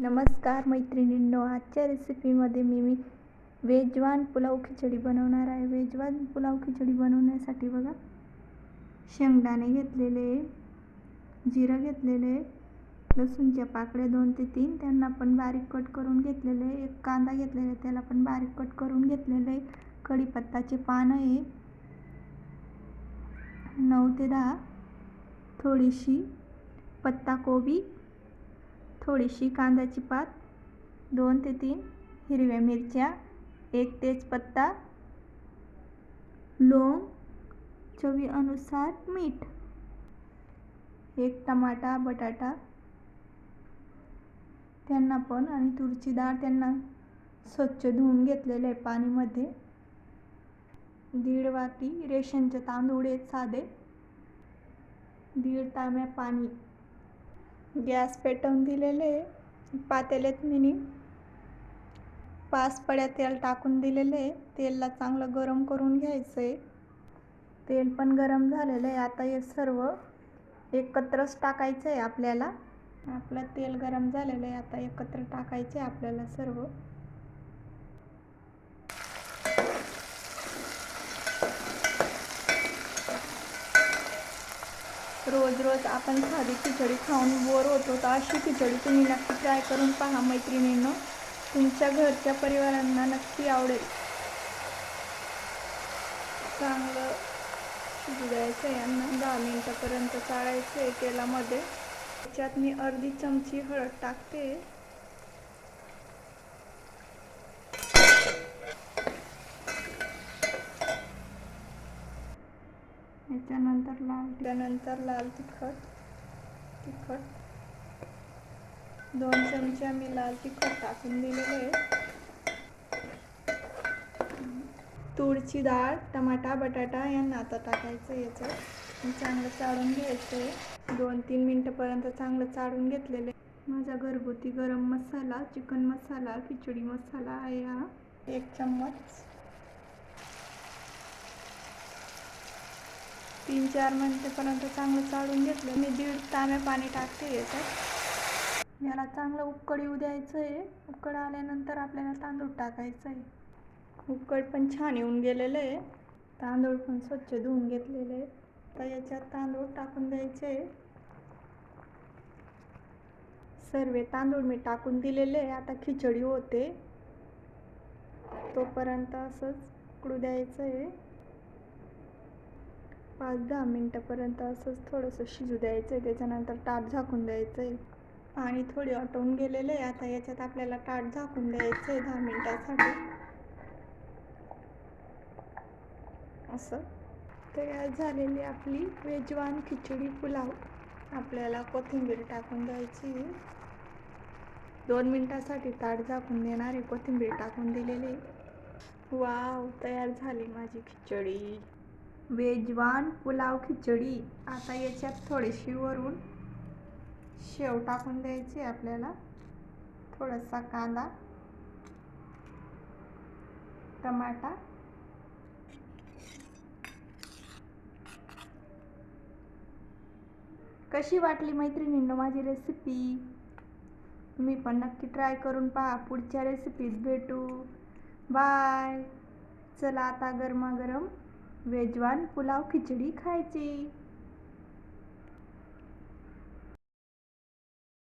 नमस्कार मैत्रिणींनो आजच्या रेसिपीमध्ये मी मी वेजवान पुलाव खिचडी बनवणार आहे. वेजवान पुलाव खिचडी बनवण्यासाठी बघा शेंगदाणे घेतलेले जिरं घेतलेले लसूणच्या पाकळ्या दोन ते तीन त्यांना पण बारीक कट करून घेतलेले एक कांदा घेतलेला त्याला पण बारीक कट करून घेतलेले कढीपत्ताचे पानं आहे. नऊ ते दहा थोडीशी पत्ताकोबी थोडीशी कांद्याची पात दोन ते तीन हिरव्या मिरच्या एक तेजपत्ता लोंग चवीनुसार मीठ एक टमाटा बटाटा त्यांना पण आणि तुरची डाळ त्यांना स्वच्छ धुवून घेतलेलं आहे पाणीमध्ये. दीड वाटी रेशनचे तांदूळ आहेत साधे. दीड तांब्या पाणी गॅस पेटवून दिलेले पातेल्यात मिनी. पाच पड्या तेल टाकून दिलेले तेलला चांगलं गरम करून घ्यायचं आहे तेल पण गरम झालेलं आहे. आता हे सर्व एकत्रच टाकायचं आहे आपल्याला. आपलं तेल गरम झालेलं आहे. आता एकत्र टाकायचं आहे आपल्याला सर्व. रोज रोज आपण साधी खिचडी खाऊन बोर होतो तर अशी खिचडी तुम्ही नक्की ट्राय करून पहा मैत्रिणींनो. तुमच्या घरच्या परिवारांना नक्की आवडेल. चांगलं शिजू द्यायचं आहे यांना दहा मिनटापर्यंत चाळायचं आहे तेलामध्ये. त्याच्यात मी अर्धी चमची हळद टाकते. त्यानंतर लाल त्यानंतर लाल तिखट. तिखट. दोन चमचे मी लाल तिखट टाकून दिलेले आहे तूरची डाळ टमाटा बटाटा यांना आता टाकायचं याचं. चांगलं चाळून घ्यायचं आहे दोन तीन मिनटंपर्यंत चांगलं चाळून घेतलेलं आहे. माझा घरगुती गरम मसाला चिकन मसाला खिचडी मसाला आहे हा. एक चम्मच. तीन चार महिन्यापर्यंत चांगलं चाळून घेतलं. मी दीड तांब्या पाणी टाकते याच्यात. याला चांगलं उकड येऊ द्यायचं आहे उकड आल्यानंतर आपल्याला तांदूळ टाकायचं आहे उकड पण छान येऊन गेलेलं आहे. तांदूळ पण स्वच्छ धुवून घेतलेले आहे आता याच्यात तांदूळ टाकून द्यायचे. सर्व तांदूळ मी टाकून दिलेले आहे. आता खिचडी होते. तोपर्यंत असंच उकडू द्यायचं आहे पाच दहा मिनटापर्यंत असंच थोडंसं शिजू द्यायचं आहे त्याच्यानंतर ताट झाकून द्यायचं आहे पाणी थोडी आटवून गेलेलं आहे. आता याच्यात आपल्याला ताट झाकून द्यायचं आहे दहा मिनटासाठी. असं. तयार झालेली आपली वेजवान खिचडी पुलाव. आपल्याला कोथिंबीर टाकून द्यायची दोन मिनटासाठी ताट झाकून देणार आहे कोथिंबीर टाकून दिलेली वाव तयार झाली माझी खिचडी. वेजवान पुलाव खिचडी. आता याच्यात थोडीशी वरून शेव टाकून द्यायची आपल्याला. थोडासा कांदा टमाटा कशी वाटली मैत्रिणींनो माझी रेसिपी तुम्ही पण नक्की ट्राय करून पहा. पुढच्या रेसिपीज भेटू. बाय चला आता गरमागरम वेजवान पुलाव खिचडी खायची